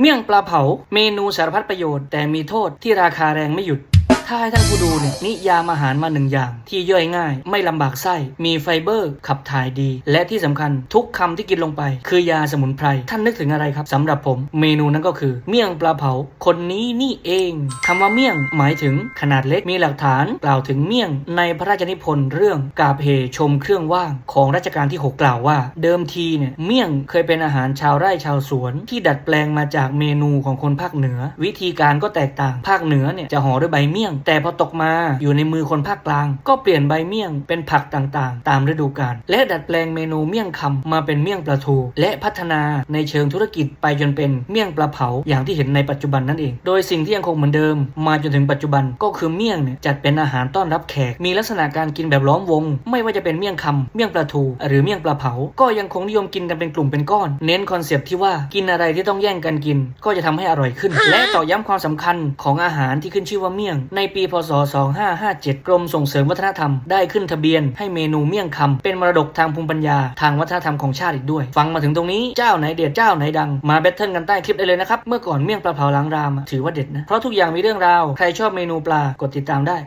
เมี่ยงปลาเผา เมนูสารพัดประโยชน์ แต่มีโทษที่ราคาแรงไม่หยุด ถ้าให้ท่านผู้ดูเนี่ยนิยามอาหารมาหนึ่งอย่าง ที่ย่อยง่าย ไม่ลำบากไส้มีไฟเบอร์ ขับถ่ายดี และที่สำคัญทุกคำที่กินลงไป คือยาสมุนไพรท่านนึกถึงอะไรครับสำหรับผมเมนูนั้นก็คือ เมี่ยงปลาเผา คนนี้นี่เองคำว่าเมี่ยงหมายถึงขนาดเล็กมีหลักฐานกล่าวถึงเมี่ยง ในพระราชนิพนธ์เรื่องกาเพชมเครื่องว่างของรัชกาลที่ 6 กล่าวว่า เดิมทีเนี่ยเมี่ยงเคยเป็นอาหารชาวไร่ชาวสวน ที่ดัดแปลงมาจากเมนูของคนภาคเหนือ วิธีการก็แตกต่างภาคเหนือเนี่ยจะห่อด้วยใบเมี่ยงแต่พอตกมาอยู่ในมือคนภาคกลาง ก็เปลี่ยนใบเมี่ยงเป็นผักต่างๆ ตามฤดูกาลและดัดแปลงเมนูเมี่ยงคำมาเป็นเมี่ยงปลาทู และพัฒนาในเชิงธุรกิจไปจนเป็นเมี่ยงปลาเผาอย่างที่เห็นในปัจจุบันนั่นเอง โดยสิ่งที่ยังคงเหมือนเดิม มาจนถึงปัจจุบันก็คือเมี่ยงเนี่ยจัดเป็นอาหารต้อนรับแขก มีลักษณะการกินแบบล้อมวง ไม่ว่าจะเป็นเมี่ยงคำเมี่ยงปลาทู หรือเมี่ยงปลาเผา ก็ยังคงนิยมกินกันเป็นกลุ่มเป็นก้อน เน้นคอนเซปต์ที่ว่ากินอะไรที่ต้องแย่งกันกิน ก็จะทำให้อร่อยขึ้น และต่อย้ำความสำคัญของอาหารที่ขึ้นชื่อว่าเมี่ยงในปีพศ 2557 กรมส่งเสริมวัฒนธรรมได้ขึ้นทะเบียนให้เมนูเมี่ยงคำเป็นมรดกทางภูมิปัญญา ทางวัฒนธรรมของชาติอีกด้วย ฟังมาถึงตรงนี้เจ้าไหนเด็ดเจ้าไหนดังมาแบทเทิลกันใต้คลิปได้เลยนะครับ เมื่อก่อนเมี่ยงปลาเผาล้างรามถือว่าเด็ดนะ เพราะทุกอย่างมีเรื่องราว ใครชอบเมนูปลากดติดตามได้